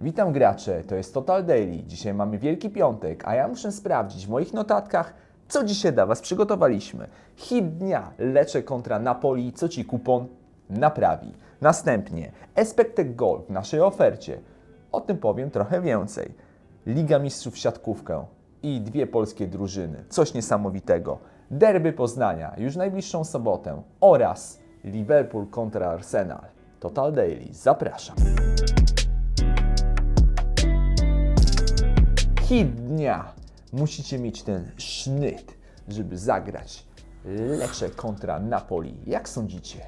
Witam gracze, to jest Total Daily. Dzisiaj mamy Wielki Piątek, a ja muszę sprawdzić w moich notatkach, co dzisiaj dla Was przygotowaliśmy. Hit dnia Lecze kontra Napoli, co Ci kupon naprawi. Następnie Expected Goal w naszej ofercie. O tym powiem trochę więcej. Liga Mistrzów siatkówkę i dwie polskie drużyny. Coś niesamowitego. Derby Poznania już najbliższą sobotę oraz Liverpool kontra Arsenal. Total Daily, zapraszam. Hit dnia. Musicie mieć ten sznyt, żeby zagrać Lecze kontra Napoli. Jak sądzicie,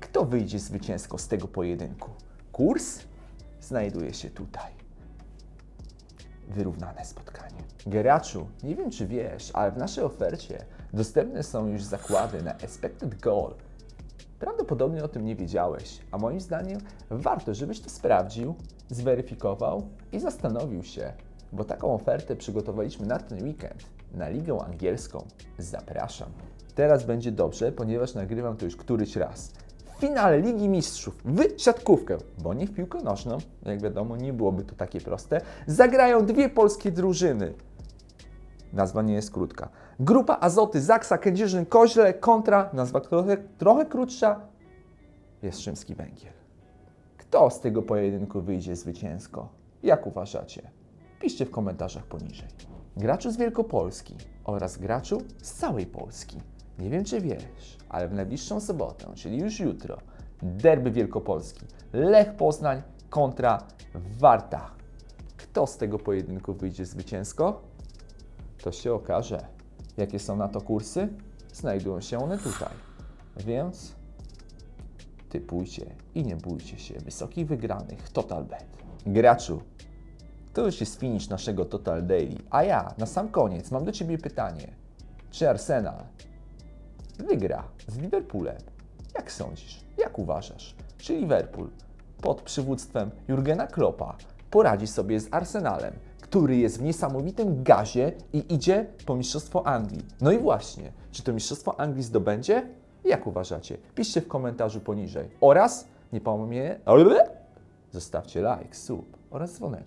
kto wyjdzie zwycięsko z tego pojedynku? Kurs znajduje się tutaj. Wyrównane spotkanie. Geraczu, nie wiem czy wiesz, ale w naszej ofercie dostępne są już zakłady na expected goal. Prawdopodobnie o tym nie wiedziałeś, a moim zdaniem warto, żebyś to sprawdził, zweryfikował i zastanowił się, bo taką ofertę przygotowaliśmy na ten weekend na Ligę Angielską. Zapraszam. Teraz będzie dobrze, ponieważ nagrywam to już któryś raz. W finale Ligi Mistrzów w siatkówkę, bo nie w piłkę nożną, jak wiadomo, nie byłoby to takie proste, zagrają dwie polskie drużyny. Nazwa nie jest krótka. Grupa Azoty, Zaksa, Kędzierzyn, Koźle kontra, nazwa trochę, trochę krótsza, Jastrzębski Węgiel. Kto z tego pojedynku wyjdzie zwycięsko? Jak uważacie? Piszcie w komentarzach poniżej. Graczu z Wielkopolski oraz graczu z całej Polski. Nie wiem czy wiesz, ale w najbliższą sobotę, czyli już jutro, derby Wielkopolski. Lech Poznań kontra Warta. Kto z tego pojedynku wyjdzie zwycięsko? To się okaże. Jakie są na to kursy? Znajdują się one tutaj. Więc typujcie i nie bójcie się wysokich wygranych Total Bet. Graczu, to już jest finish naszego Total Daily. A ja na sam koniec mam do Ciebie pytanie. Czy Arsenal wygra z Liverpoolem? Jak sądzisz? Jak uważasz? Czy Liverpool pod przywództwem Jurgena Kloppa poradzi sobie z Arsenalem, który jest w niesamowitym gazie i idzie po Mistrzostwo Anglii? No i właśnie, czy to Mistrzostwo Anglii zdobędzie? Jak uważacie? Piszcie w komentarzu poniżej. Oraz, nie pomyślcie, zostawcie like, sub oraz dzwoneczek.